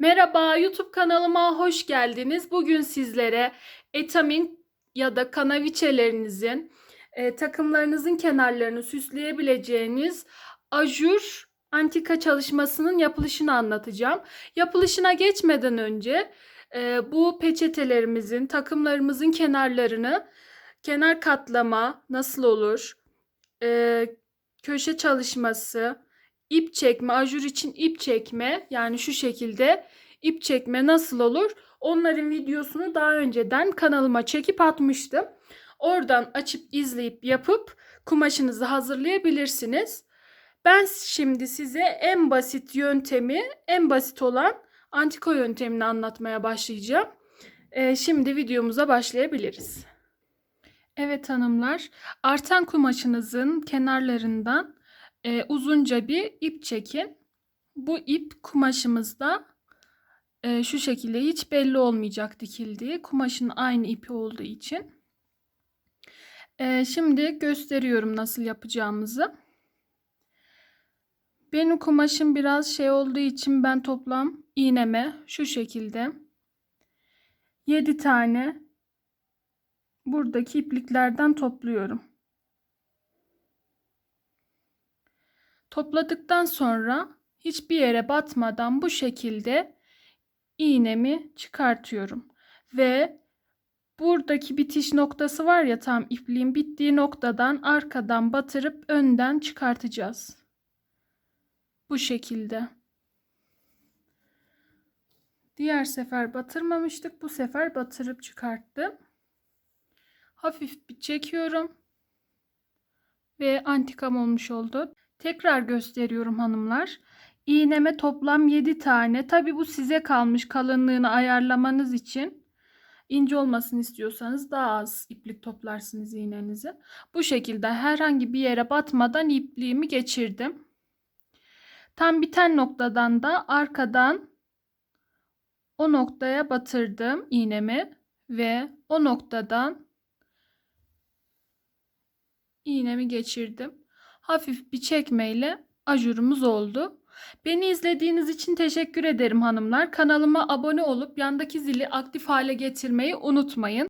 Merhaba, YouTube kanalıma hoş geldiniz. Bugün sizlere etamin ya da kanaviçelerinizin, e, takımlarınızın kenarlarını süsleyebileceğiniz ajur antika çalışmasının yapılışını anlatacağım. Yapılışına geçmeden önce e, bu peçetelerimizin, takımlarımızın kenarlarını kenar katlama nasıl olur, e, köşe çalışması, ip çekme, ajur için ip çekme yani şu şekilde ip çekme nasıl olur? Onların videosunu daha önceden kanalıma çekip atmıştım. Oradan açıp izleyip yapıp kumaşınızı hazırlayabilirsiniz. Ben şimdi size en basit yöntemi, en basit olan antiko yöntemini anlatmaya başlayacağım. Ee, şimdi videomuza başlayabiliriz. Evet hanımlar, artan kumaşınızın kenarlarından e, uzunca bir ip çekin. Bu ip kumaşımızda e, şu şekilde hiç belli olmayacak dikildiği. Kumaşın aynı ipi olduğu için. E, şimdi gösteriyorum nasıl yapacağımızı. Benim kumaşım biraz şey olduğu için ben toplam iğneme şu şekilde 7 tane buradaki ipliklerden topluyorum. Topladıktan sonra hiçbir yere batmadan bu şekilde iğnemi çıkartıyorum. Ve buradaki bitiş noktası var ya tam ipliğin bittiği noktadan arkadan batırıp önden çıkartacağız. Bu şekilde. Diğer sefer batırmamıştık. Bu sefer batırıp çıkarttım. Hafif bir çekiyorum. Ve antikam olmuş oldu. Tekrar gösteriyorum hanımlar. İğneme toplam 7 tane. Tabi bu size kalmış kalınlığını ayarlamanız için. ince olmasını istiyorsanız daha az iplik toplarsınız iğnenizi. Bu şekilde herhangi bir yere batmadan ipliğimi geçirdim. Tam biten noktadan da arkadan o noktaya batırdım iğnemi ve o noktadan iğnemi geçirdim hafif bir çekmeyle ajurumuz oldu. Beni izlediğiniz için teşekkür ederim hanımlar. Kanalıma abone olup yandaki zili aktif hale getirmeyi unutmayın.